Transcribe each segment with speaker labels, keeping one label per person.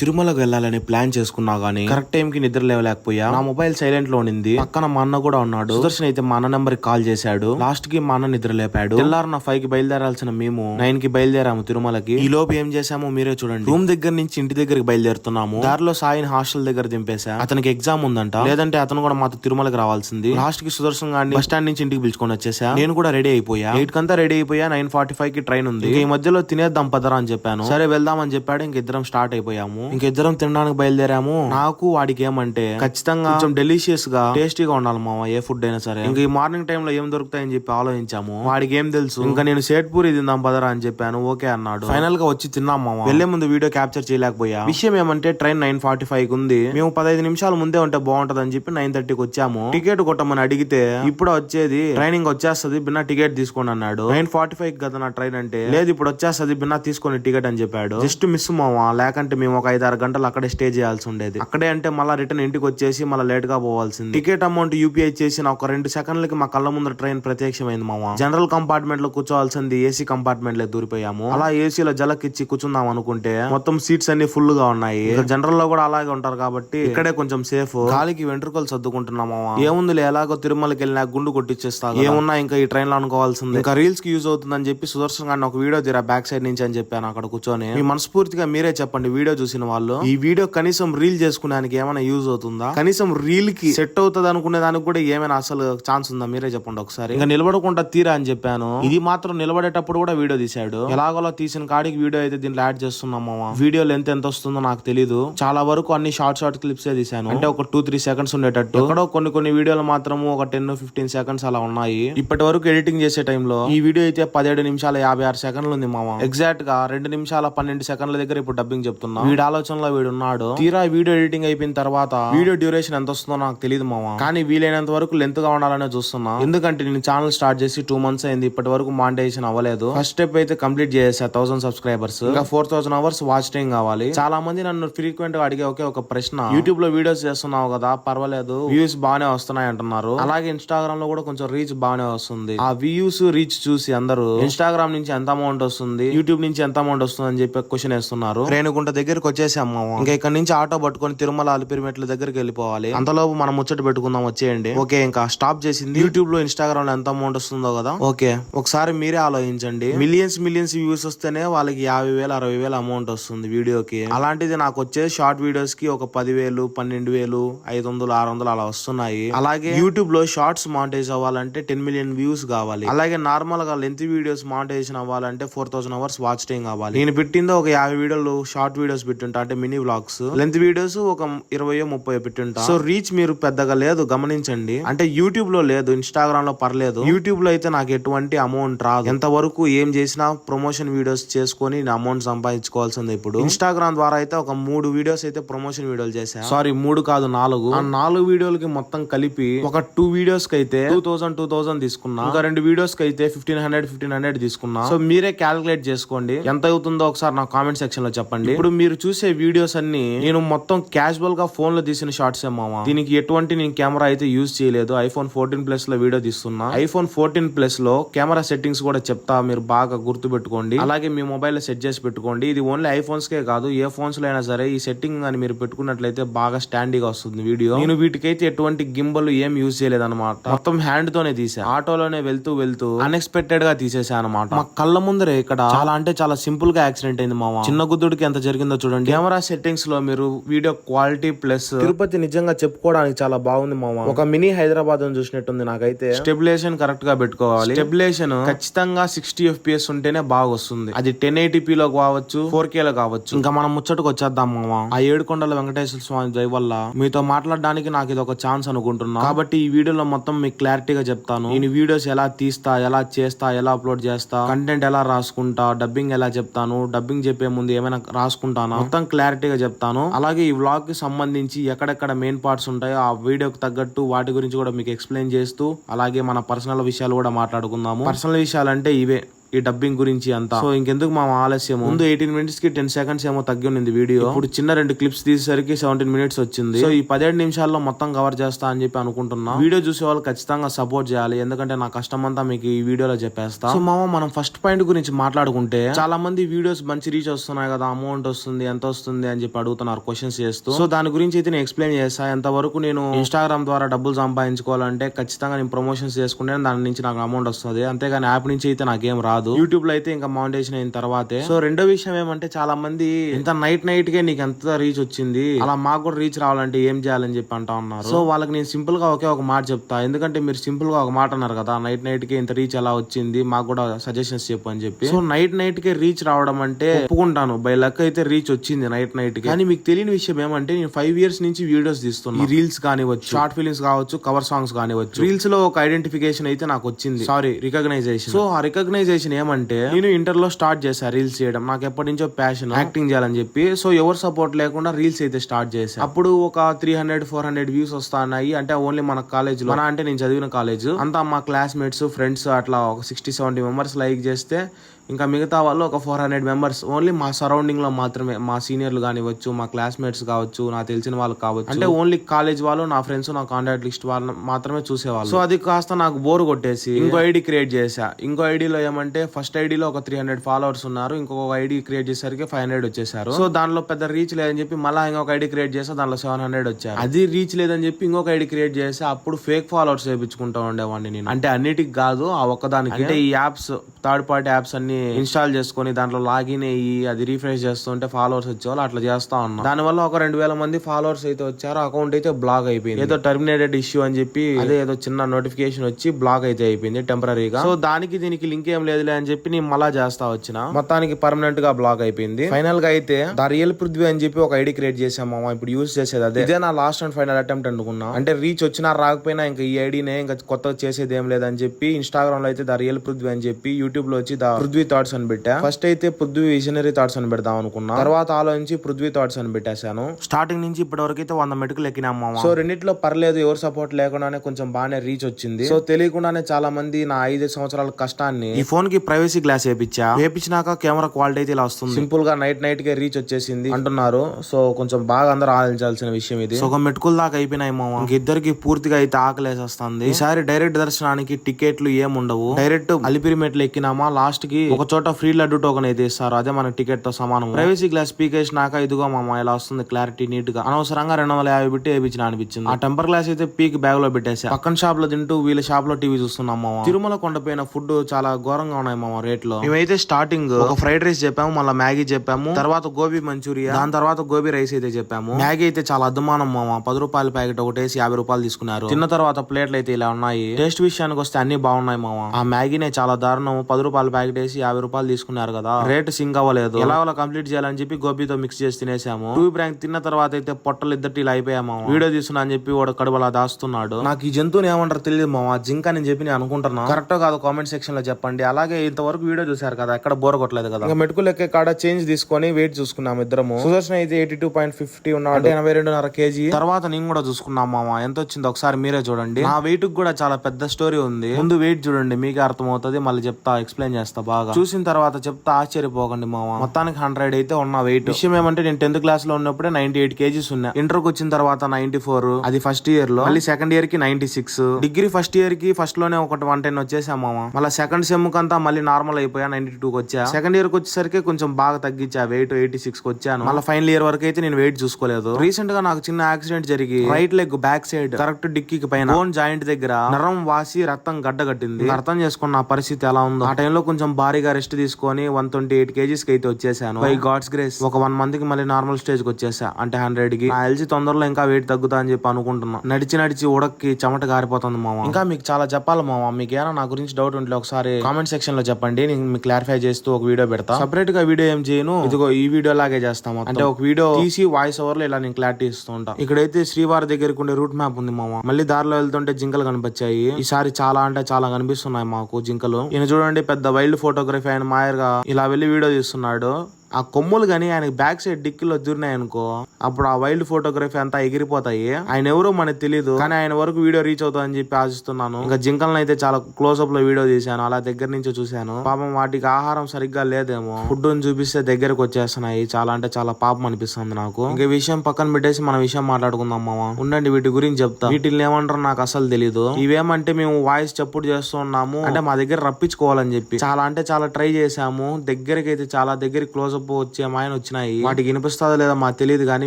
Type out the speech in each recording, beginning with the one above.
Speaker 1: తిరుమలకు వెళ్ళాలని ప్లాన్ చేసుకున్నా గానీ కరెక్ట్ టైం కి నిద్ర లేవలేకపోయా. నా మొబైల్ సైలెంట్లో ఉంది పక్కన మా అన్న కూడా ఉన్నాడు. సుదర్శన్ అయితే మా అన్న నెంబర్కి కాల్ చేశాడు. లాస్ట్కి మా అన్న నిద్ర లేపాడు. తెల్లారు ఫైవ్కి బయలుదేరాల్సిన మేము నైన్కి బయలుదేరాము తిరుమలకి. ఈ లోపు ఏం చేసామో మీరే చూడండి. రూమ్ దగ్గర నుంచి ఇంటి దగ్గరికి బయలుదేరుతున్నాము. దారిలో సాయిని హాస్టల్ దగ్గర దింపేశా. అతనికి ఎగ్జామ్ ఉందంట. లేదంటే అతను కూడా మాతో తిరుమలకి రావాల్సింది. లాస్ట్కి సుదర్శన్ గాని బస్ స్టాండ్ నుంచి ఇంటికి పిలుచుకొని వచ్చేసా నేను కూడా రెడీ అయిపోయా. ఎయిట్ కంతా రెడీ అయిపోయా. నైన్ ఫార్టీ ఫైవ్కి ట్రైన్ ఉంది. ఈ మధ్యలో తినేద్దాం పదరా అని చెప్పాను. సరే వెళ్దాం అని చెప్పాడు. ఇంక ఇద్దరం స్టార్ట్ అయిపోయాము. ఇంకిద్దరం తినడానికి బయలుదేరాము. నాకు వాడికి ఏమంటే ఖచ్చితంగా కొంచెం డెలిషియస్గా టేస్టీగా ఉండాలి మామ ఏ ఫుడ్ అయినా సరే. ఇంక ఈ మార్నింగ్ టైం లో ఏం దొరుకుతాయని చెప్పి ఆలోచించాము. వాడికి ఏం తెలుసు? ఇంకా నేను సేట్పూరి తిందాం పదరా అని చెప్పాను. ఓకే అన్నాడు. ఫైనల్గా వచ్చి తిన్నాం మామ వెళ్ళే ముందు వీడియో క్యాప్చర్ చేయలేకపోయా. విషయం ఏమంటే ట్రైన్ నైన్ ఫార్టీ ఫైవ్ ఉంది మేము పదహైదు నిమిషాలు ముందే ఉంటే బాగుంటది అని చెప్పి నైన్ థర్టీకి వచ్చాము. టికెట్ కొట్టమని అడిగితే ఇప్పుడు వచ్చేది ట్రైనింగ్ వచ్చేస్తుంది బిన్నా టికెట్ తీసుకోండి అన్నాడు. నైన్ ఫార్టీ ఫైవ్ కదా నా ట్రైన్ అంటే లేదు ఇప్పుడు వచ్చేస్తుంది బిన్నా తీసుకొని టికెట్ అని చెప్పాడు. జస్ట్ మిస్ మావా లేకంటే మేము ఒక ఐదు ఆరు గంటలు అక్కడే స్టే చేయాల్సి ఉండేది. అక్కడే అంటే మళ్ళీ రిటర్న్ ఇంటికి వచ్చేసి మళ్ళీ లేట్గా పోవాల్సింది. టికెట్ అమౌంట్ యూపీఐ చేసిన ఒక రెండు సెకండ్లకి మా కళ్ళ ముందర ట్రైన్ ప్రత్యక్షమైంది మామ జనరల్ కంపార్ట్మెంట్లో కూర్చోవాల్సింది ఏసీ కంపార్ట్మెంట్లో దూరిపోయాము. అలా ఏసీలో జలకిచ్చి కూర్చుందాం అనుకుంటే మొత్తం సీట్స్ అన్ని ఫుల్గా ఉన్నాయి. జనరల్లో కూడా అలాగే ఉంటారు కాబట్టి ఇక్కడే కొంచెం సేఫ్. గాలికి వెంట్రుకలు సర్దుకుంటున్నాం మామ ఏముంది ఎలాగో తిరుమలకి వెళ్ళినా గుండు కొట్టిచ్చేస్తా ఏమున్నా ఇంకా ఈ ట్రైన్లో అనుకోవాల్సింది. ఇంకా రీల్స్కి యూజ్ అవుతుందని చెప్పి సుదర్శన్ గారిని ఒక వీడియో తీరా బ్యాక్ సైడ్ నుంచి అని చెప్పాను అక్కడ కూర్చొని. మీ మనస్ఫూర్తిగా మీరే చెప్పండి. వీడియో చూసిన వాళ్ళు ఈ వీడియో కనీసం రీల్ చేసుకునేదానికి ఏమైనా యూజ్ అవుతుందా? కనీసం రీల్కి సెట్ అవుతుంది అనుకునే దానికి కూడా ఏమైనా అసలు ఛాన్స్ ఉందా? మీరే చెప్పండి ఒకసారి. ఇంకా నిలబడకుండా తీరా అని చెప్పాను. ఇది మాత్రం నిలబడేటప్పుడు కూడా వీడియో తీశాడు. ఎలాగోలా తీసిన కాడికి వీడియో అయితే దీంట్లో యాడ్ చేస్తున్నాం మామ. వీడియో లెంత్ ఎంత వస్తుందో నాకు తెలియదు చాలా వరకు అన్ని షార్ట్ షార్ట్ క్లిప్స్ తీసాను అంటే ఒక టూ త్రీ సెకండ్స్ ఉండేటట్టు. ఎక్కడో కొన్ని కొన్ని వీడియోలు మాత్రం ఒక టెన్ ఫిఫ్టీన్ సెకండ్స్ అలా ఉన్నాయి. ఇప్పటి వరకు ఎడిటింగ్ చేసే టైంలో ఈ వీడియో అయితే పదిహేడు నిమిషాల యాభై ఆరు సెకండ్లు ఉంది మామ. ఎగ్జాక్ట్గా రెండు నిమిషాల పన్నెండు సెకండ్ల దగ్గర ఇప్పుడు డబ్బింగ్ చెప్తున్నా. వీడి ఆలోచనలో వీడు ఉన్నాడు తీరా వీడియో ఎడిటింగ్ అయిపోయిన తర్వాత వీడియో డ్యూరేషన్ ఎంత వస్తుందో నాకు తెలియదు మామ కానీ వీలైనంత వరకు లెంత్గా ఉండాలనే చూస్తున్నా. ఎందుకంటే నేను ఛానల్ స్టార్ట్ చేసి టూ మంత్స్ అయింది ఇప్పటి వరకు మానిటైజేషన్ అవ్వలేదు. ఫస్ట్ స్టెప్ అయితే కంప్లీట్ చేసా థౌసండ్ సబ్స్క్రైబర్స్ ఇంకా four thousand hours watch time కావాలి. చాలా మంది నన్ను ఫ్రీక్వెంట్గా అడిగే ఒకే ఒక ప్రశ్న. యూట్యూబ్లో వీడియోస్ చేస్తున్నావు కదా పర్వాలేదు. వ్యూస్ బాగానే వస్తున్నాయి అంటున్నారు. అలాగే ఇన్స్టాగ్రామ్లో కూడా కొంచెం రీచ్ బాగానే వస్తుంది. ఆ వ్యూస్ రీచ్ చూసి అందరూ ఇన్స్టాగ్రామ్ నుంచి ఎంత అమౌంట్ వస్తుంది యూట్యూబ్ నుంచి ఎంత అమౌంట్ వస్తుంది అని చెప్పి క్వశ్చన్ వేస్తున్నారు. రేణుగుంట దగ్గరికి చేసాం మామ. ఇంకా ఇక్కడ నుంచి ఆటో పట్టుకొని తిరుమల అలిపిరిమెట్ల దగ్గరికి వెళ్ళిపోవాలి. అంతలోపు మనం ముచ్చట పెట్టుకుందాం వచ్చేయండి. ఓకే ఇంకా స్టాప్ చేసింది. యూట్యూబ్లో ఇన్స్టాగ్రామ్లో ఎంత అమౌంట్ వస్తుందో కదా? ఓకే ఒకసారి మీరే ఆలోచించండి. మిలియన్స్ మిలియన్స్ వ్యూస్ వస్తేనే వాళ్ళకి యాభై వేలు అరవై వేలు అమౌంట్ వస్తుంది వీడియోకి. అలాంటిది నాకు వచ్చే షార్ట్ వీడియోస్కి ఒక పదివేలు పన్నెండు వేలు ఐదు వందలు ఆరు వందలు అలా వస్తున్నాయి. అలాగే యూట్యూబ్లో షార్ట్స్ మానిటైజ్ అవ్వాలంటే టెన్ మిలియన్ వ్యూస్ కావాలి. అలాగే నార్మల్గా లెంత్ వీడియోస్ మానిటైజేషన్ అవ్వాలంటే four thousand hours watch time కావాలి. నేను పెట్టిందో ఒక యాభై వీడియోలు షార్ట్ వీడియోస్ పెట్టుంటా. అంటే మినీ వ్లాగ్స్. లెంత్ వీడియోస్ ఒక ఇరవై ముప్పై పెట్టుంటా. సో రీచ్ మీరు పెద్దగా లేదు గమనించండి. అంటే యూట్యూబ్లో లేదు ఇన్స్టాగ్రామ్లో పర్లేదు. యూట్యూబ్లో అయితే నాకు ఎటువంటి అమౌంట్ రాదు. ఎంత వరకు ఏం చేసినా ప్రమోషన్ వీడియోస్ చేసుకొని నా అమౌంట్ సంపాదించుకోవాల్సింది ఇప్పుడు. ఇన్స్టాగ్రామ్ ద్వారా అయితే ఒక మూడు వీడియోస్ అయితే ప్రమోషన్ వీడియోలు చేశాను సారీ మూడు కాదు నాలుగు. ఆ నాలుగు వీడియోలకి మొత్తం కలిపి ఒక టూ వీడియోస్కి అయితే టూ థౌసండ్ టూ థౌసండ్ తీసుకున్నా. ఇంకా రెండు వీడియోస్కి అయితే ఫిఫ్టీన్ హండ్రెడ్ ఫిఫ్టీన్ హండ్రెడ్ తీసుకున్నా. సో మీరే క్యాలిక్యులేట్ చేసుకోండి. ఎంత అవుతుందో ఒకసారి నా కామెంట్ సెక్షన్లో చెప్పండి. ఇప్పుడు మీరు చూసే వీడియోస్ అన్ని నేను మొత్తం క్యాజువల్గా ఫోన్లో తీసిన షార్ట్స్ మామ దీనికి ఎటువంటి నేను కెమెరా అయితే యూజ్ చేయలేదు. ఐఫోన్ ఫోర్టీన్ ప్లస్లో వీడియో తీస్తున్నా. ఐఫోన్ ఫోర్టీన్ ప్లస్లో కెమెరా సెట్టింగ్స్ కూడా చెప్తా. మీరు బాగా గుర్తు పెట్టుకోండి అలాగే మీ మొబైల్లో సెట్ చేసి పెట్టుకోండి. ఇది ఓన్లీ ఐఫోన్స్ కే కాదు ఏ ఫోన్స్లో అయినా సరే ఈ సెట్టింగ్ అని మీరు పెట్టుకున్నట్లయితే బాగా స్టాండీగా వస్తుంది వీడియో నేను వీటికైతే ఎటువంటి గింబల్ ఏం యూజ్ చేయలేదు అనమాట మొత్తం హ్యాండ్ తోనే తీసా. ఆటోలోనే వెళ్తూ వెళ్తూ అన్ఎక్స్పెక్టెడ్గా తీసేసా అనమాట మా కళ్ళ ముందరే ఇక్కడ చాలా అంటే చాలా సింపుల్గా యాక్సిడెంట్ అయింది మామ చిన్న గుద్దుడికి ఎంత జరిగిందో చూడండి. కెమెరా సెట్టింగ్స్లో మీరు వీడియో క్వాలిటీ ప్లస్ తిరుపతి నిజంగా చెప్పుకోవడానికి చాలా బాగుంది మామ. ఒక మినీ హైదరాబాద్ చూసినట్టుంది నాకైతే. స్టెబిలేషన్ కరెక్ట్గా పెట్టుకోవాలి. స్టెబిలేషన్ ఖచ్చితంగా సిక్స్టీ ఎఫ్పిఎస్ ఉంటేనే బాగా వస్తుంది అది టెన్ ఎయిటీపీ లో కావచ్చు ఫోర్ కే లో కావచ్చు. ఇంకా మనం ముచ్చటకు వచ్చేద్దాం మామ. ఆ ఏడుకొండల వెంకటేశ్వర స్వామి దయ వల్ల మీతో మాట్లాడడానికి నాకు ఇది ఒక ఛాన్స్ అనుకుంటున్నా. కాబట్టి ఈ వీడియోలో మొత్తం మీకు క్లారిటీగా చెప్తాను. నేను వీడియోస్ ఎలా తీస్తా ఎలా చేస్తా ఎలా అప్లోడ్ చేస్తా కంటెంట్ ఎలా రాసుకుంటా డబ్బింగ్ ఎలా చెప్తాను డబ్బింగ్ చెప్పే ముందు ఏమైనా రాసుకుంటానా? మొత్తం మొత్తం క్లారిటీగా చెప్తాను. అలాగే ఈ వ్లాగ్కి సంబంధించి ఎక్కడెక్కడ మెయిన్ పార్ట్స్ ఉంటాయో ఆ వీడియోకి తగ్గట్టు వాటి గురించి కూడా మీకు ఎక్స్ప్లెయిన్ చేస్తూ అలాగే మన పర్సనల్ విషయాలు కూడా మాట్లాడుకుందాము. పర్సనల్ విషయాలు అంటే ఇవే. ఈ డబ్బింగ్ గురించి అంతా. సో ఇంకెందుకు మా ఆలస్యం ముందు ఎయిటీన్ మినిట్స్కి టెన్ సెకండ్స్ ఏమో తగ్గి ఉంది వీడియో ఇప్పుడు చిన్న రెండు క్లిప్స్ తీసేసరికి సెవెంటీన్ మినిట్స్ వచ్చింది. సో ఈ పదిహేడు నిమిషాల్లో మొత్తం కవర్ చేస్తా అని చెప్పి అనుకుంటున్నా. వీడియో చూసే వాళ్ళు ఖచ్చితంగా సపోర్ట్ చేయాలి. ఎందుకంటే నా కష్టం అంతా మీకు ఈ వీడియోలో చెప్పేస్తా. సో మామ మనం ఫస్ట్ పాయింట్ గురించి మాట్లాడుకుంటే చాలా మంది వీడియోస్ మంచి రీచ్ వస్తున్నాయి కదా అమౌంట్ వస్తుంది ఎంత వస్తుంది అని చెప్పి అడుగుతున్నారు క్వశ్చన్స్ చేస్తూ. సో దాని గురించి అయితే నేను ఎక్స్ప్లెయిన్ చేస్తా. ఎంతవరకు నేను ఇన్స్టాగ్రామ్ ద్వారా డబ్బులు సంపాదించుకోవాలంటే ఖచ్చితంగా నేను ప్రమోషన్స్ చేసుకుంటే దాని నుంచి నాకు అమౌంట్ వస్తుంది. అంతేగాని యాప్ నుంచి అయితే నాకేం రాదు. యూట్యూబ్లో అయితే ఇంకా మౌంటేషన్ అయిన తర్వాతే. సో రెండో విషయం ఏమంటే చాలా మంది ఇంత నైట్ నైట్గా నీకు ఎంత రీచ్ వచ్చింది? అలా మాకు కూడా రీచ్ రావాలంటే ఏం చేయాలని చెప్పి అంటా ఉన్నారు. సో వాళ్ళకి నేను సింపుల్గా ఒకే ఒక మాట చెప్తా. ఎందుకంటే మీరు సింపుల్గా ఒక మాట అన్నారు కదా నైట్ నైట్కి ఇంత రీచ్ ఎలా వచ్చింది? మాకు కూడా సజెషన్స్ చెప్పు అని చెప్పి. సో నైట్ నైట్కి రీచ్ రావడం అంటే ఒప్పుకుంటాను. బై లక్ అయితే రీచ్ వచ్చింది నైట్ నైట్కి. కానీ మీకు తెలియని విషయం ఏమంటే నేను ఫైవ్ ఇయర్స్ నుంచి వీడియోస్ తీస్తున్నాను ఈ రీల్స్ కానివచ్చు షార్ట్ ఫిలిమ్స్ కావచ్చు కవర్ సాంగ్స్ కానివచ్చు రీల్స్లో ఒక ఐడెంటిఫికేషన్ అయితే నాకు వచ్చింది. సారీ రికగ్నైజేషన్ సో ఆ రికగ్నైజేషన్ ఏమంటే నేను ఇంటర్లో స్టార్ట్ చేశా రీల్స్ చేయడం. నాకు ఎప్పటి నుంచో ప్యాషన్ యాక్టింగ్ చేయాలని చెప్పి. సో ఎవరు సపోర్ట్ లేకుండా రీల్స్ అయితే స్టార్ట్ చేశా. అప్పుడు ఒక three hundred four hundred views వస్తాయి అంటే ఓన్లీ మన కాలేజ్లో. అంటే నేను చదివిన కాలేజ్ అంతా మా క్లాస్మేట్స్ ఫ్రెండ్స్ అట్లా ఒక సిక్స్టీ సెవెంటీ మెంబర్స్ లైక్ చేస్తే ఇంకా మిగతా వాళ్ళు ఒక ఫోర్ హండ్రెడ్ మెంబర్స్ ఓన్లీ మా సరౌండింగ్లో మాత్రమే. మా సీనియర్లు కానివచ్చు మా క్లాస్మేట్స్ కావచ్చు నాకు తెలిసిన వాళ్ళు కావచ్చు. అంటే ఓన్లీ కాలేజ్ వాళ్ళు నా ఫ్రెండ్స్ నా కాంటాక్ట్ లిస్ట్ వాళ్ళు మాత్రమే చూసేవాళ్ళు. సో అది కాస్త నాకు బోర్ కొట్టేసి ఇంకో ఐడి క్రియేట్ చేశా. ఇంకో ఐడిలో ఏమంటే ఫస్ట్ ఐడిలో ఒక త్రీ హండ్రెడ్ ఫాలోవర్స్ ఉన్నారు ఇంకొక ఐడి క్రియేట్ చేసరికి ఫైవ్ హండ్రెడ్ వచ్చేసారు. సో దానిలో పెద్ద రీచ్ లేదని చెప్పి మళ్ళీ ఇంకొక ఐడి క్రియేట్ చేసా దానిలో సెవెన్ హండ్రెడ్ వచ్చారు. అది రీచ్ లేదని చెప్పి ఇంకొక ఐడి క్రియేట్ చేసి అప్పుడు ఫేక్ ఫాలోవర్స్ వేయించుకుంటా ఉండేవాడిని నేను. అంటే అన్నిటికి కాదు ఆ ఒక్కదానికి. అంటే ఈ యాప్స్ థర్డ్ పార్టీ యాప్స్ అన్ని ఇన్స్టాల్ చేసుకొని దాంట్లో లాగిన్ అయ్యి అది రీఫ్రెష్ చేస్తుంటే ఫాలోవర్స్ వచ్చేవాళ్ళు అట్లా చేస్తా ఉన్నా. దాని వల్ల ఒక రెండు వేల మంది ఫాలోవర్స్ అయితే వచ్చారు. అకౌంట్ అయితే బ్లాక్ అయిపోయింది. ఏదో టర్మినేటెడ్ ఇష్యూ అని చెప్పి అదే ఏదో చిన్న నోటిఫికేషన్ వచ్చి బ్లాక్ అయితే అయిపోయింది టెంపరీగా సో దానికి దీనికి లింక్ ఏం లేదులే అని చెప్పి నేను మళ్ళా చేస్తా వచ్చిన. మొత్తానికి పర్మనెంట్గా బ్లాక్ అయిపోయింది. ఫైనల్గా అయితే ద రియల్ పృథ్వీ అని చెప్పి ఒక ఐడి క్రియేట్ చేసాం మామ. ఇప్పుడు యూస్ చేసేది అదే. ఇదే నా లాస్ట్ అండ్ ఫైనల్ అటెంప్ట్ అనుకున్నా. అంటే రీచ్ వచ్చినా రాకపోయినా ఇంకా ఈ ఐడినే ఇంకా కొత్తగా చేసేది ఏం లేదని చెప్పి ఇన్స్టాగ్రామ్లో అయితే ద రియల్ పృథ్వీ అని చెప్పి యూట్యూబ్లో వచ్చి ద పృథ్వీ థాట్స్ అని పెట్టా. ఫస్ట్ అయితే పృథ్వీ విజనరీ థాట్స్ అని పెడదాం అనుకున్నా. తర్వాత ఆలోచించి పృథ్వీ థాట్స్ అని పెట్టేశాను. స్టార్టింగ్ నుంచి ఇప్పటి వరకు అయితే వంద మెటుకులు ఎక్కినాం మామ. సో రెండిట్లో పర్లేదు ఎవరు సపోర్ట్ లేకుండానే కొంచెం బాగానే రీచ్ వచ్చింది. సో తెలియకుండానే చాలా మంది నా ఐదు సంవత్సరాల కష్టాన్ని ఈ ఫోన్కి ప్రైవసీ గ్లాస్ వేపించా వేపించినాక కెమెరా క్వాలిటీ అయితే ఇలా వస్తుంది. సింపుల్గా నైట్ నైట్గా రీచ్ వచ్చేసింది అంటున్నారు. సో కొంచెం బాగా అందరూ ఆలోచించాల్సిన విషయం ఇది. సో ఒక మెటుకుల దాకా అయిపోయినాయి మామ. ఇద్దరికి పూర్తిగా అయితే ఆకలేసేస్తుంది. ఈసారి డైరెక్ట్ దర్శనానికి టికెట్లు ఏం ఉండవు డైరెక్ట్ అలిపిరి మెట్లు ఎక్కినామా? లాస్ట్కి ఒక చోట ఫ్రీ లడ్డు టోకెన్ అయితే ఇస్తారు అదే మన టికెట్తో సమానం ప్రైవసీ గ్లాస్ పీకేసినాక ఇదిగో మామ ఇలా వస్తుంది క్లారిటీ నీట్గా. అనవసరంగా రెండు వందల యాభై పెట్టి వేయించిన అనిపించింది. ఆ టెంపర్ గ్లాస్ అయితే పీక్ బ్యాగ్లో పెట్టేసా పక్కన షాప్లో తింటూ వీళ్ళ షాప్లో టీవీ చూస్తున్నాం మామ. తిరుమల కొండపైన ఫుడ్ చాలా ఘోరంగా ఉన్నాయి మామ రేట్లో. మేమైతే స్టార్టింగ్ ఒక ఫ్రైడ్ రైస్ చెప్పాము మళ్ళీ మ్యాగీ చెప్పాము తర్వాత గోబీ మంచూరియా దాని తర్వాత గోబీ రైస్ అయితే చెప్పాము. మ్యాగీ అయితే చాలా అద్దుమానం మామ. పది రూపాయల ప్యాకెట్ ఒకటేసి యాభై రూపాయలు తీసుకున్నారు. తిన్న తర్వాత ప్లేట్లు అయితే ఇలా ఉన్నాయి. టేస్ట్ విషయానికి వస్తే అన్ని బాగున్నాయి మామ. ఆ మ్యాగీనే చాలా దారుణం పది రూపాయల ప్యాకెట్ వేసి యాభై రూపాయలు తీసుకున్నారు కదా. రేట్ సింక్ అవ్వలేదు. ఎలా కంప్లీట్ చేయాలని చెప్పి గోబీతో మిక్స్ చేసి తినేసాము. టూ బ్రాంక్ తిన్న తర్వాత అయితే పొట్టలు ఇద్దరు ఇలా అయిపోయాము. వీడియో తీస్తున్నా అని చెప్పి వాడు కడుపు అలా దాస్తున్నాడు. నాకు ఈ జంతువుని ఏమంటారు తెలియదు మామ జింక అని చెప్పి నేను అనుకుంటున్నా. కరెక్ట్ కాదు కామెంట్ సెక్షన్లో చెప్పండి. అలాగే ఇంతవరకు వీడియో చూసారు కదా ఎక్కడ బోర్ కొట్టలేదు కదా. ఇంకా మెటుకులు ఎక్కే కాడ చేంజ్ తీసుకొని వెయిట్ చూసుకున్నాం ఇద్దరము. సుదర్శన్ అయితే ఎయిటీ టూ పాయింట్ ఫిఫ్టీ ఉన్నాడు ఎనభై రెండున్నర కేజీ తర్వాత నేను కూడా చూసుకున్నాం మామ ఎంత వచ్చిందో ఒకసారి మీరే చూడండి. నా వెయిట్ కూడా చాలా పెద్ద స్టోరీ ఉంది. ముందు వెయిట్ చూడండి మీకే అర్థం అవుతుంది మళ్ళీ చెప్తా ఎక్స్ప్లెయిన్ చేస్తా బాగా. చూసిన తర్వాత చెప్తా ఆశ్చర్యపోకండి మామ మొత్తానికి హండ్రెడ్ అయితే ఉన్న వెయిట్ విషయం ఏమంటే నేను టెన్త్ క్లాస్లో ఉన్నప్పుడే నైన్టీ ఎయిట్ కేజీస్ ఉన్నా. ఇంటర్కి వచ్చిన తర్వాత నైన్టీ ఫోర్ అది ఫస్ట్ ఇయర్లో. మళ్ళీ సెకండ్ ఇయర్కి నైన్టీ సిక్స్ డిగ్రీ ఫస్ట్ ఇయర్కి ఫస్ట్లోనే ఒకటి వన్ టెన్ వచ్చేసా మామ మళ్ళీ సెకండ్ సెమ్ కంతా మళ్ళీ నార్మల్ అయిపోయా నైన్టీ టూ కి వచ్చా. సెకండ్ ఇయర్కి వచ్చేసరికి కొంచెం బాగా తగ్గించా వెయిట్ ఎయిటీ సిక్స్కి వచ్చాను. మళ్ళీ ఫైనల్ ఇయర్ వరకు అయితే నేను వెయిట్ చూసుకోలేదు. రీసెంట్గా నాకు చిన్న యాక్సిడెంట్ జరిగి right leg back side correct dicky పైన బోన్ జాయింట్ దగ్గర నరం వాసి రక్తం గడ్డ కట్టింది అర్థం చేసుకున్న పరిస్థితి ఎలా ఉందో. ఆ టైంలో కొంచెం భారీ భారీగా రెస్ట్ తీసుకొని వన్ ట్వంటీ ఎయిట్ కేజీస్కి అయితే వచ్చేసాను. బై గాడ్స్ గ్రేస్ ఒక వన్ మంత్కి మళ్ళీ నార్మల్ స్టేజ్కి వచ్చేసా. అంటే హండ్రెడ్కి. నా ఎల్జీ తొందరలో ఇంకా వెయిట్ తగ్గుతా అని చెప్పి అనుకుంటున్నాను నడిచి నడిచి ఉడక్కి చెమట గారిపోతుంది మామ. ఇంకా మీకు చాలా చెప్పాలి మామ. మీకు ఏమైనా నా గురించి డౌట్ ఉంటే ఒకసారి కామెంట్ సెక్షన్లో చెప్పండి. నేను మీకు క్లారిఫై చేస్తూ ఒక వీడియో పెడతా. సపరేట్గా వీడియో ఏం చేయను. ఇదిగో ఈ వీడియో లాగే చేస్తాము అంటే ఒక వీడియో తీసి వాయిస్ ఓవర్లో ఇలా నేను క్లారిటీ ఇస్తూ ఉంటా. ఇక్కడైతే శ్రీవారి దగ్గరికి ఉండే రూట్ మ్యాప్ ఉంది మామ. మళ్ళీ దారిలో వెళ్తుంటే జింకలు కనిపించాయి. ఈసారి చాలా అంటే చాలా కనిపిస్తున్నాయి మాకు జింకలు. ఈయన చూడండి పెద్ద వైల్డ్ ఫోటో ఫోటోగ్రఫీ ఆయన మాయర్గా ఇలా వెళ్ళి వీడియో తీస్తున్నాడు. ఆ కొమ్ములు కానీ ఆయన బ్యాక్ సైడ్ డిక్కీలో దూరినాయి అనుకో అప్పుడు ఆ వైల్డ్ ఫోటోగ్రఫీ అంతా ఎగిరిపోతాయి. ఆయన ఎవరో మనకు తెలియదు కానీ ఆయన వరకు వీడియో రీచ్ అవుతుందని చెప్పి ఆశిస్తున్నాను. ఇంకా జింకలను అయితే చాలా క్లోజ్ అప్లో వీడియో తీశాను అలా దగ్గర నుంచి చూశాను. పాపం వాటికి ఆహారం సరిగ్గా లేదేమో. ఫుడ్ చూపిస్తే దగ్గరకు వచ్చేస్తున్నాయి. చాలా అంటే చాలా పాపం అనిపిస్తుంది నాకు. ఇంకా విషయం పక్కన పెట్టేసి మన విషయం మాట్లాడుకుందాం మామ. ఉండండి వీటి గురించి చెప్తా. వీటిని ఏమంటారు నాకు అసలు తెలియదు ఇవేమంటే మేము వాయిస్ చప్పుడు చేస్తున్నాము అంటే మా దగ్గర రప్పించుకోవాలని చెప్పి. చాలా అంటే చాలా ట్రై చేశాము. దగ్గరికి అయితే చాలా దగ్గర క్లోజ్ అప్ వచ్చే మాయన వచ్చినాయి వాటికి వినిపిస్తుందో లేదో మాకు తెలియదు కానీ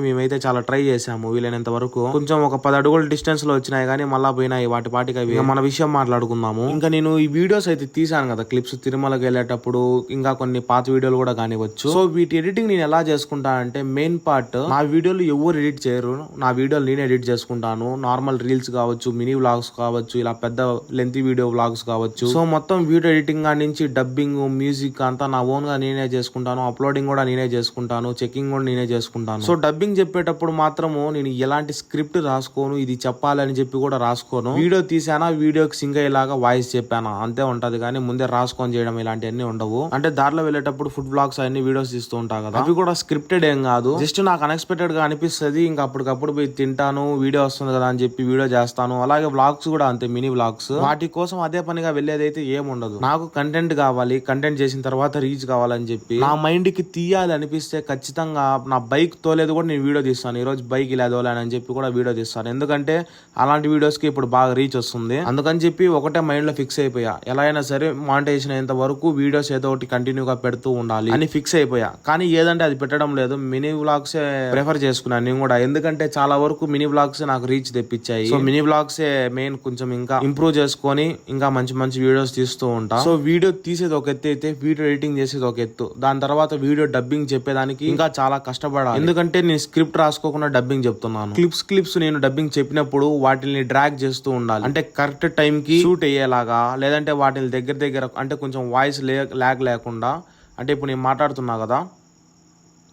Speaker 1: మేమైతే చాలా ట్రై చేసాము వీలైనంత వరకు కొంచెం ఒక పది అడుగుల డిస్టెన్స్లో వచ్చినాయి కానీ మళ్ళా పోయినాయి వాటి పాటికి అవి మన విషయం మాట్లాడుకుందాము ఇంకా నేను ఈ వీడియోస్ అయితే తీసాను కదా క్లిప్స్ తిరుమలకి వెళ్ళేటప్పుడు ఇంకా కొన్ని పాత వీడియోలు కూడా కానివచ్చు సో వీటి ఎడిటింగ్ నేను ఎలా చేసుకుంటా అంటే మెయిన్ పార్ట్ నా వీడియోలు ఎవరు ఎడిట్ చేయరు నా వీడియోలు నేను ఎడిట్ చేసుకుంటాను నార్మల్ రీల్స్ కావచ్చు మినీ వ్లాగ్స్ కావచ్చు ఇలా పెద్ద లెంత్ వీడియో వ్లాగ్స్ కావచ్చు సో మొత్తం వీడియో ఎడిటింగ్ నుంచి డబ్బింగ్ మ్యూజిక్ అంతా నా ఓన్గా నేనే చేసుకుంటాను అప్లోడింగ్ కూడా నేనే చేసుకుంటాను చెకింగ్ కూడా నేనే చేసుకుంటాను. సో డబ్బింగ్ చెప్పేటప్పుడు మాత్రము నేను ఎలాంటి స్క్రిప్ట్ రాసుకోను ఇది చెప్పాలని చెప్పి కూడా రాసుకోను. వీడియో తీసానా వీడియోకి సింగ్ అయ్యేలాగా వాయిస్ చెప్పానా అంతే ఉంటది. కానీ ముందే రాసుకొని చేయడం ఇలాంటివన్నీ ఉండవు. అంటే దారిలో వెళ్ళేటప్పుడు ఫుడ్ బ్లాగ్స్ అన్ని వీడియోస్ తీస్తూ ఉంటా కదా. అవి కూడా స్క్రిప్టెడ్ ఏం కాదు. జస్ట్ నాకు అన్ఎక్స్పెక్టెడ్గా అనిపిస్తుంది ఇంకా అప్పటికప్పుడు పోయి తింటాను వీడియో వస్తుంది కదా అని చెప్పి వీడియో చేస్తాను. అలాగే వ్లాగ్స్ కూడా అంతే మినీ వ్లాగ్స్ వాటి కోసం అదే పనిగా వెళ్ళేదైతే ఏం ఉండదు. నాకు కంటెంట్ కావాలి కంటెంట్ చేసిన తర్వాత రీచ్ కావాలని చెప్పి నా మైండ్కి తీయాలి అనిపిస్తే ఖచ్చితంగా నా బైక్ తోలేదు కూడా నేను వీడియో తీస్తాను. ఈరోజు బైక్ ఇలా తోలాను అని చెప్పి కూడా వీడియో తీస్తాను. ఎందుకంటే అలాంటి వీడియోస్కి ఇప్పుడు బాగా రీచ్ వస్తుంది. అందుకని చెప్పి ఒకటే మైండ్లో ఫిక్స్ అయిపోయా. ఎలా అయినా సరే మానిటైజేషన్ అయ్యేంత వరకు వీడియోస్ ఏదో ఒకటి కంటిన్యూగా పెడుతూ ఉండాలి అని ఫిక్స్ అయిపోయా. కానీ ఏదంటే అది పెట్టడం లేదు. మినీ వ్లాగ్స్ ప్రిఫర్ చేసుకున్నాను నేను కూడా. ఎందుకంటే చాలా వరకు మినీ వ్లాగ్స్ నాకు రీచ్ తెప్పించాయి. సో మినీ వ్లాగ్స్ మెయిన్ కొంచెం ఇంకా ఇంప్రూవ్ చేసుకొని ఇంకా మంచి మంచి వీడియోస్ తీస్తూ ఉంటా. సో వీడియో తీసేది ఒక ఎత్తు అయితే వీడియో ఎడిటింగ్ చేసేది ఒక ఎత్తు. దాని తర్వాత వీడియో డబ్బింగ్ చెప్పేదానికి ఇంకా చాలా కష్టపడాలి. ఎందుకంటే నేను స్క్రిప్ట్ రాసుకోకుండా డబ్బింగ్ చెప్తున్నాను. క్లిప్స్ క్లిప్స్ నేను డబ్బింగ్ చెప్పినప్పుడు వాటిని డ్రాగ్ చేస్తూ ఉండాలి. అంటే కరెక్ట్ టైం కి షూట్ అయ్యేలాగా లేదంటే వాటిని దగ్గర దగ్గర అంటే కొంచెం వాయిస్ లే ల్యాగ్ లేకుండా అంటే ఇప్పుడు నేను మాట్లాడుతున్నా కదా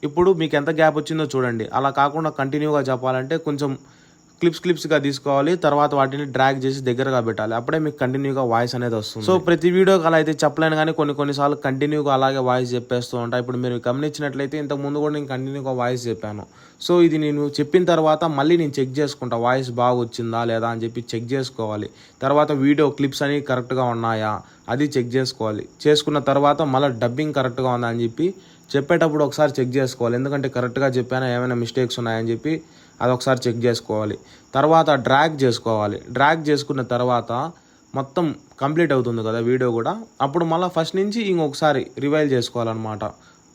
Speaker 1: ఇప్పుడు మీకు ఎంత గ్యాప్ వచ్చిందో చూడండి. అలా కాకుండా కంటిన్యూగా చెప్పాలంటే కొంచెం క్లిప్స్ క్లిప్స్గా తీసుకోవాలి. తర్వాత వాటిని డ్రాగ్ చేసి దగ్గరగా పెట్టాలి. అప్పుడే మీకు కంటిన్యూగా వాయిస్ అనేది వస్తుంది. సో ప్రతి వీడియోకి అలా అయితే చెప్పలేను కానీ కొన్ని కొన్నిసార్లు కంటిన్యూగా అలాగే వాయిస్ చెప్పేస్తూ ఉంటాయి ఇప్పుడు మీరు గమనించినట్లయితే ఇంతకు ముందు కూడా నేను కంటిన్యూగా వాయిస్ చెప్పాను. సో ఇది నేను చెప్పిన తర్వాత మళ్ళీ నేను చెక్ చేసుకుంటా. వాయిస్ బాగా వచ్చిందా లేదా అని చెప్పి చెక్ చేసుకోవాలి. తర్వాత వీడియో క్లిప్స్ అనేవి కరెక్ట్గా ఉన్నాయా? అది చెక్ చేసుకోవాలి. చేసుకున్న తర్వాత మళ్ళీ డబ్బింగ్ కరెక్ట్గా ఉందా అని చెప్పి చెప్పేటప్పుడు ఒకసారి చెక్ చేసుకోవాలి. ఎందుకంటే కరెక్ట్గా చెప్పానా? ఏమైనా మిస్టేక్స్ ఉన్నాయని చెప్పి అది ఒకసారి చెక్ చేసుకోవాలి. తర్వాత డ్రాగ్ చేసుకోవాలి. డ్రాగ్ చేసుకున్న తర్వాత మొత్తం కంప్లీట్ అవుతుంది కదా వీడియో కూడా. అప్పుడు మళ్ళీ ఫస్ట్ నుంచి ఇంకొకసారి రివైల్ చేసుకోవాలన్నమాట.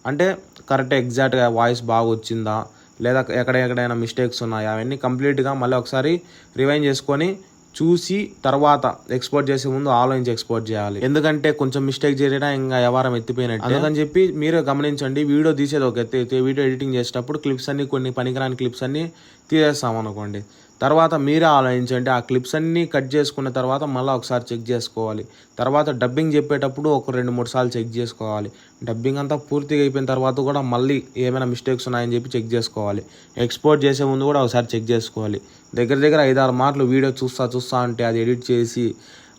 Speaker 1: అంటే కరెక్ట్ ఎగ్జాక్ట్గా వాయిస్ బాగా వచ్చిందా? లేదా ఎక్కడ ఎక్కడైనా మిస్టేక్స్ ఉన్నాయా? అవన్నీ కంప్లీట్గా మళ్ళీ ఒకసారి రివైన్ చేసుకొని చూసి తర్వాత ఎక్స్పోర్ట్ చేసే ముందు ఆలోచించి ఎక్స్పోర్ట్ చేయాలి. ఎందుకంటే కొంచెం మిస్టేక్ జరిగినా ఇంకా వ్యవహారం ఎత్తిపోయినట్టు. అందుకని చెప్పి మీరు గమనించండి వీడియో తీసేది ఒక ఎత్తు అయితే వీడియో ఎడిటింగ్ చేసేటప్పుడు క్లిప్స్ అన్ని కొన్ని పనికిరాని క్లిప్స్ అన్ని తీసేస్తాం అనుకోండి తర్వాత మీరే ఆలోచించండి. ఆ క్లిప్స్ అన్నీ కట్ చేసుకున్న తర్వాత మళ్ళీ ఒకసారి చెక్ చేసుకోవాలి. తర్వాత డబ్బింగ్ చెప్పేటప్పుడు ఒక రెండు మూడు సార్లు చెక్ చేసుకోవాలి. డబ్బింగ్ అంతా పూర్తిగా అయిపోయిన తర్వాత కూడా మళ్ళీ ఏమైనా మిస్టేక్స్ ఉన్నాయని చెప్పి చెక్ చేసుకోవాలి. ఎక్స్పోర్ట్ చేసే ముందు కూడా ఒకసారి చెక్ చేసుకోవాలి. దగ్గర దగ్గర ఐదారు మాటలు వీడియో చూస్తా చూస్తా అంటే అది ఎడిట్ చేసి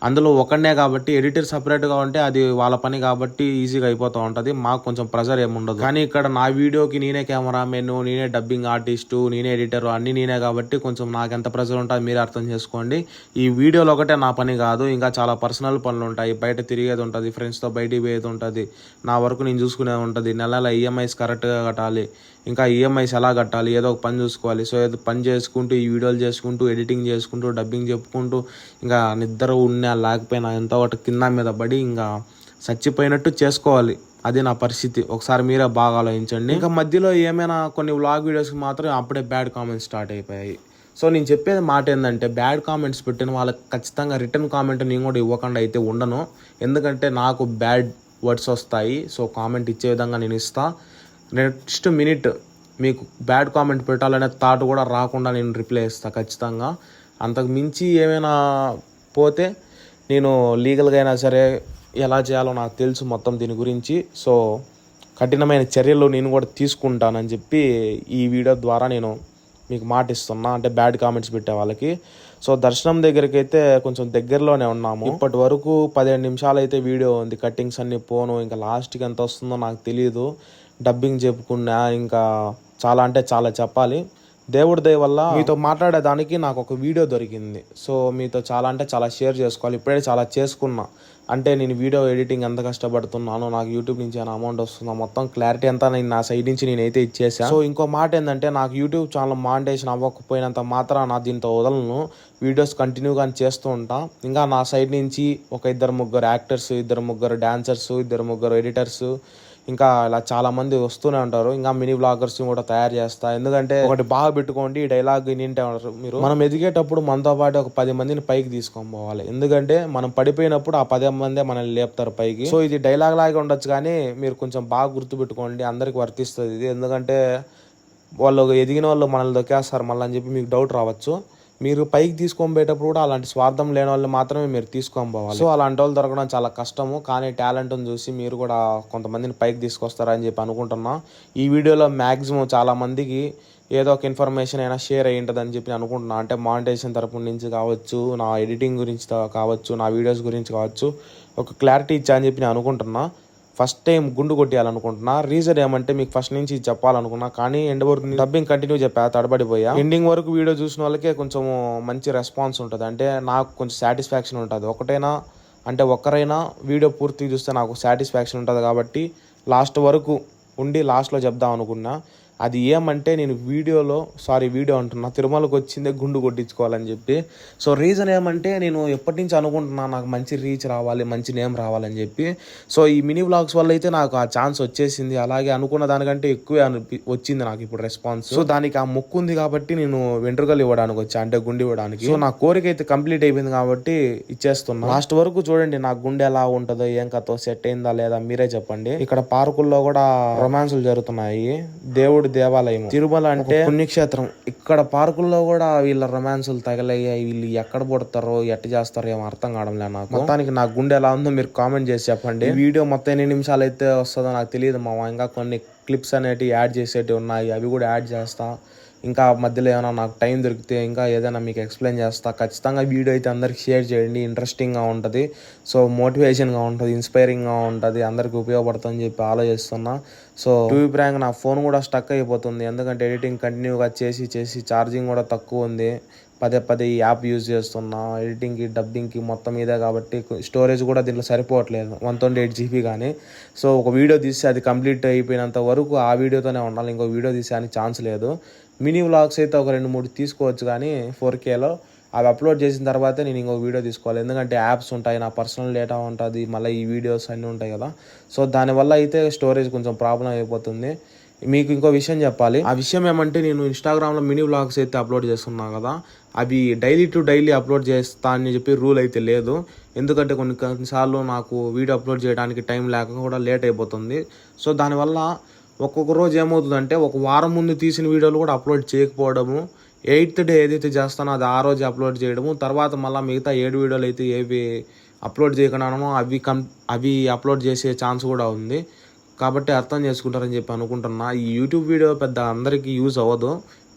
Speaker 1: అందులో ఒకనే కాబట్టి ఎడిటర్ సపరేట్గా ఉంటే అది వాళ్ళ పని కాబట్టి ఈజీగా అయిపోతూ ఉంటుంది. మాకు కొంచెం ప్రెజర్ ఏముండదు కానీ ఇక్కడ నా వీడియోకి నేనే కెమెరామెన్ నేనే డబ్బింగ్ ఆర్టిస్టు నేనే ఎడిటర్ అన్ని నేనే కాబట్టి కొంచెం నాకు ఎంత ప్రెజర్ ఉంటుంది మీరు అర్థం చేసుకోండి. ఈ వీడియోలో ఒకటే నా పని కాదు ఇంకా చాలా పర్సనల్ పనులు ఉంటాయి. బయట తిరిగేది ఉంటుంది ఫ్రెండ్స్తో బయటికి పోయేది ఉంటుంది. నా వరకు నేను చూసుకునేది ఉంటుంది. నెల నెల ఈఎంఐస్ కరెక్ట్గా కట్టాలి. ఇంకా ఈఎంఐస్ ఎలా కట్టాలి ఏదో ఒక పని చూసుకోవాలి. సో ఏదో పని చేసుకుంటూ ఈ వీడియోలు చేసుకుంటూ ఎడిటింగ్ చేసుకుంటూ డబ్బింగ్ చెప్పుకుంటూ ఇంకా నిద్ర ఉన్నా లేకపోయినా ఎంతో ఒకటి కింద మీద పడి ఇంకా చచ్చిపోయినట్టు చేసుకోవాలి. అది నా పరిస్థితి. ఒకసారి మీరే బాగా ఆలోచించండి. ఇంకా మధ్యలో ఏమైనా కొన్ని వ్లాగ్ వీడియోస్కి మాత్రం అప్పుడే బ్యాడ్ కామెంట్స్ స్టార్ట్ అయిపోయాయి. సో నేను చెప్పేది మాట ఏంటంటే బ్యాడ్ కామెంట్స్ పెట్టిన వాళ్ళకి ఖచ్చితంగా రిటర్న్ కామెంట్ నేను కూడా ఇవ్వకుండా అయితే ఉండను. ఎందుకంటే నాకు బ్యాడ్ వర్డ్స్ వస్తాయి. సో కామెంట్ ఇచ్చే విధంగా నేను ఇస్తాను నెక్స్ట్ మినిట్ మీకు బ్యాడ్ కామెంట్ పెట్టాలనే థాట్ కూడా రాకుండా నేను రిప్లై ఇస్తాను ఖచ్చితంగా. అంతకు మించి ఏమైనా పోతే నేను లీగల్గా అయినా సరే ఎలా చేయాలో నాకు తెలుసు మొత్తం దీని గురించి. సో కఠినమైన చర్యలు నేను కూడా తీసుకుంటానని చెప్పి ఈ వీడియో ద్వారా నేను మీకు మాట ఇస్తున్నా. అంటే బ్యాడ్ కామెంట్స్ పెట్టే వాళ్ళకి. సో దర్శనం దగ్గరికి అయితే కొంచెం దగ్గరలోనే ఉన్నాము. ఇప్పటి వరకు పదిహేను నిమిషాలు అయితే వీడియో ఉంది. కట్టింగ్స్ అన్ని పోను. ఇంకా లాస్ట్కి ఎంత వస్తుందో నాకు తెలియదు డబ్బింగ్ చెప్పుకున్నా ఇంకా చాలా అంటే చాలా చెప్పాలి. దేవుడి దయ వల్ల మీతో మాట్లాడేదానికి నాకు ఒక వీడియో దొరికింది. సో మీతో చాలా అంటే చాలా షేర్ చేసుకోవాలి. ఇప్పుడే చాలా చేసుకున్నా. అంటే నేను వీడియో ఎడిటింగ్ ఎంత కష్టపడుతున్నానో నాకు యూట్యూబ్ నుంచి ఏమైనా అమౌంట్ వస్తుందో మొత్తం క్లారిటీ అంతా నేను నా సైడ్ నుంచి నేనైతే ఇచ్చేసాను సో ఇంకో మాట ఏంటంటే నాకు యూట్యూబ్ ఛానల్ మానిటేషన్ అవ్వకపోయినంత మాత్రం నా దీంతో వదలను. వీడియోస్ కంటిన్యూగా చేస్తూ ఉంటా. ఇంకా నా సైడ్ నుంచి ఒక ఇద్దరు ముగ్గురు యాక్టర్స్ ఇద్దరు ముగ్గురు డాన్సర్స్ ఇద్దరు ముగ్గురు ఎడిటర్స్ ఇంకా ఇలా చాలా మంది వస్తూనే ఉంటారు. ఇంకా మినీ బ్లాగర్స్ కూడా తయారు చేస్తా. ఎందుకంటే ఒకటి బాగా పెట్టుకోండి ఈ డైలాగ్ వింటే ఉంటారు మీరు. మనం ఎదిగేటప్పుడు మనతో పాటు ఒక పది మందిని పైకి తీసుకొని పోవాలి. ఎందుకంటే మనం పడిపోయినప్పుడు ఆ పది మందే మనల్ని లేపుతారు పైకి. సో ఇది డైలాగ్ లాగా ఉండొచ్చు కానీ మీరు కొంచెం బాగా గుర్తు పెట్టుకోండి. అందరికి వర్తిస్తుంది ఇది. ఎందుకంటే వాళ్ళు ఎదిగిన వాళ్ళు మనల్ని దొక్కేస్తారు. మళ్ళీ అని చెప్పి మీకు డౌట్ రావచ్చు. మీరు పైకి తీసుకొని పోయేటప్పుడు కూడా అలాంటి స్వార్థం లేని వాళ్ళు మాత్రమే మీరు తీసుకొని పోవాలి సో అలాంటి వాళ్ళు దొరకడం చాలా కష్టము. కానీ టాలెంట్ని చూసి మీరు కూడా కొంతమందిని పైకి తీసుకొస్తారని చెప్పి అనుకుంటున్నా. ఈ వీడియోలో మ్యాక్సిమం చాలా మందికి ఏదో ఒక ఇన్ఫర్మేషన్ అయినా షేర్ అయ్యి ఉంటుందని చెప్పి అనుకుంటున్నా. అంటే మానిటైజేషన్ తరపు నుంచి కావచ్చు నా ఎడిటింగ్ గురించి కావచ్చు నా వీడియోస్ గురించి కావచ్చు ఒక క్లారిటీ ఇచ్చా అని చెప్పి నేను అనుకుంటున్నా. ఫస్ట్ టైం గుండు కొట్టేయాలనుకుంటున్నా. రీజన్ ఏమంటే మీకు ఫస్ట్ నుంచి ఇది చెప్పాలనుకున్నా కానీ ఎండ్ వరకు డబ్బింగ్ కంటిన్యూ చెప్పా తడబడిపోయా. ఎండింగ్ వరకు వీడియో చూసిన వాళ్ళకే కొంచెం మంచి రెస్పాన్స్ ఉంటుంది. అంటే నాకు కొంచెం సాటిస్ఫాక్షన్ ఉంటుంది. ఒకటైనా అంటే ఒక్కరైనా వీడియో పూర్తి చూస్తే నాకు సాటిస్ఫాక్షన్ ఉంటుంది కాబట్టి లాస్ట్ వరకు ఉండి లాస్ట్లో చెప్దాం అనుకున్నా. అది ఏమంటే నేను వీడియోలో సారీ వీడియో అంటున్నా తిరుమలకు వచ్చిందే గుండు కొట్టించుకోవాలని చెప్పి. సో రీజన్ ఏమంటే నేను ఎప్పటి నుంచి అనుకుంటున్నా నాకు మంచి రీచ్ రావాలి మంచి నేమ్ రావాలని చెప్పి. సో ఈ మినీ వ్లాగ్స్ వల్ల అయితే నాకు ఆ ఛాన్స్ వచ్చేసింది. అలాగే అనుకున్న దానికంటే ఎక్కువే అనిపి వచ్చింది నాకు ఇప్పుడు రెస్పాన్స్ సో దానికి ఆ ముక్కు ఉంది కాబట్టి నేను వెంట్రుకలు ఇవ్వడానికి వచ్చా అంటే గుండె ఇవ్వడానికి. సో నా కోరిక అయితే కంప్లీట్ అయిపోయింది కాబట్టి ఇచ్చేస్తున్నా. లాస్ట్ వరకు చూడండి నా గుండె ఎలా ఉంటుందో ఏం కథో సెట్ అయిందా లేదా మీరే చెప్పండి. ఇక్కడ పార్కుల్లో కూడా రొమాన్సులు జరుగుతున్నాయి. దేవుడి దేవాలయం తిరుమల అంటే పుణ్యక్షేత్రం. ఇక్కడ పార్కుల్లో కూడా వీళ్ళ రొమాన్సులు తగలయ్యాయి. వీళ్ళు ఎక్కడ పుడతారో ఎట్ట చేస్తారో ఏమో అర్థం కావడంలే నాకు. మొత్తానికి నా గుండె ఎలా ఉందో మీరు కామెంట్ చేసి చెప్పండి. వీడియో మొత్తం ఎన్ని నిమిషాలు అయితే వస్తుందో నాకు తెలియదు మా ఇంకా కొన్ని క్లిప్స్ అనేటివి యాడ్ చేసేటివి ఉన్నాయి. అవి కూడా యాడ్ చేస్తా. ఇంకా మధ్యలో ఏమైనా నాకు టైం దొరికితే ఇంకా ఏదైనా మీకు ఎక్స్ప్లెయిన్ చేస్తా. ఖచ్చితంగా వీడియో అయితే అందరికి షేర్ చేయండి. ఇంట్రెస్టింగ్గా ఉంటుంది. సో మోటివేషన్గా ఉంటుంది. ఇన్స్పైరింగ్గా ఉంటుంది. అందరికి ఉపయోగపడుతుందని చెప్పి ఆలోచిస్తున్నా. సో టూ ప్రాంక్ నా ఫోన్ కూడా స్టక్ అయిపోతుంది. ఎందుకంటే ఎడిటింగ్ కంటిన్యూగా చేసి చేసి ఛార్జింగ్ కూడా తక్కువ ఉంది. పదే పదే ఈ యాప్ యూజ్ చేస్తున్నా. ఎడిటింగ్కి డబ్బింగ్కి మొత్తం ఇదే కాబట్టి స్టోరేజ్ కూడా దీంట్లో సరిపోవట్లేదు. వన్ ట్వంటీ ఎయిట్ జీబీ కానీ. సో ఒక వీడియో తీస్తే అది కంప్లీట్ అయిపోయినంత వరకు ఆ వీడియోతోనే ఉండాలి. ఇంకో వీడియో తీసేయడానికి ఛాన్స్ లేదు. మినీ వ్లాగ్స్ అయితే ఒక రెండు మూడు తీసుకోవచ్చు కానీ ఫోర్ కేలో అవి అప్లోడ్ చేసిన తర్వాతే నేను ఇంకో వీడియో తీసుకోవాలి. ఎందుకంటే యాప్స్ ఉంటాయి నా పర్సనల్ డేటా ఉంటుంది మళ్ళీ ఈ వీడియోస్ అన్నీ ఉంటాయి కదా. సో దానివల్ల అయితే స్టోరేజ్ కొంచెం ప్రాబ్లం అయిపోతుంది. మీకు ఇంకో విషయం చెప్పాలి. ఆ విషయం ఏమంటే నేను ఇన్స్టాగ్రామ్లో మినీ బ్లాగ్స్ అయితే అప్లోడ్ చేస్తున్నాను కదా అవి డైలీ టు డైలీ అప్లోడ్ చేస్తా అని చెప్పి రూల్ అయితే లేదు. ఎందుకంటే కొన్ని కొన్నిసార్లు నాకు వీడియో అప్లోడ్ చేయడానికి టైం లేక కూడా లేట్ అయిపోతుంది. సో దానివల్ల ఒక్కొక్క రోజు ఏమవుతుందంటే ఒక వారం ముందు తీసిన వీడియోలు కూడా అప్లోడ్ చేయకపోవడము ఎయిత్ డే ఏదైతే చేస్తానో అది ఆ రోజు అప్లోడ్ చేయడము. తర్వాత మళ్ళీ మిగతా ఏడు వీడియోలు అయితే ఏవి అప్లోడ్ చేయకుండానో అవి కం అవి అప్లోడ్ చేసే ఛాన్స్ కూడా ఉంది. కాబట్టి అర్థం చేసుకుంటారని చెప్పి అనుకుంటున్నా. ఈ యూట్యూబ్ వీడియో పెద్ద అందరికీ యూజ్ అవ్వదు.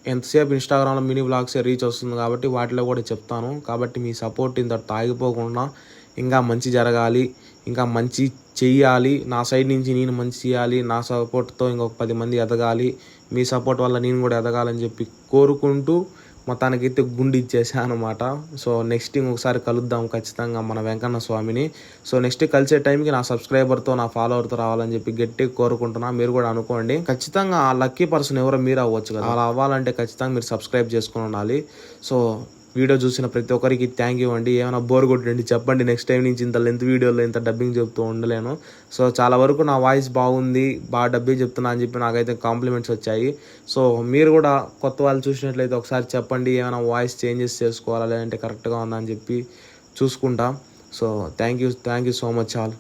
Speaker 1: ఎంతసేపు ఇన్స్టాగ్రామ్లో మినీ బ్లాగ్సే రీచ్ వస్తుంది కాబట్టి వాటిలో కూడా చెప్తాను. కాబట్టి మీ సపోర్ట్ ఇంత తాగిపోకుండా ఇంకా మంచి జరగాలి ఇంకా మంచి చెయ్యాలి. నా సైడ్ నుంచి నేను మంచి చేయాలి నా సపోర్ట్తో ఇంకొక పది మంది ఎదగాలి. మీ సపోర్ట్ వల్ల నేను కూడా ఎదగాలని చెప్పి కోరుకుంటూ మొత్తానికైతే గుండి ఇచ్చేసా అనమాట సో నెక్స్ట్ ఇంకొకసారి కలుద్దాం ఖచ్చితంగా మన వెంకన్న స్వామిని. సో నెక్స్ట్ కలిసే టైంకి నా సబ్స్క్రైబర్తో నా ఫాలోవర్తో రావాలని చెప్పి గట్టిగా కోరుకుంటున్నా. మీరు కూడా అనుకోండి. ఖచ్చితంగా ఆ లక్కీ పర్సన్ ఎవరో మీరు అవ్వచ్చు కదా. అలా అవ్వాలంటే ఖచ్చితంగా మీరు సబ్స్క్రైబ్ చేసుకుని ఉండాలి. సో వీడియో చూసిన ప్రతి ఒక్కరికి థ్యాంక్ యూ అండి. ఏమైనా బోర్ కొట్టండి చెప్పండి. నెక్స్ట్ టైం నుంచి ఇంత లెంత్ వీడియోలో ఇంత డబ్బింగ్ చెప్తూ ఉండలేను. సో చాలా వరకు నా వాయిస్ బాగుంది బాగా డబ్బింగ్ చెప్తున్నా అని చెప్పి నాకైతే కాంప్లిమెంట్స్ వచ్చాయి. సో మీరు కూడా కొత్త వాళ్ళు చూసినట్లయితే ఒకసారి చెప్పండి ఏమైనా వాయిస్ చేంజెస్ చేసుకోవాలా లేదంటే కరెక్ట్గా ఉందా అని చెప్పి చూసుకుంటాం. So thank you thank you so much all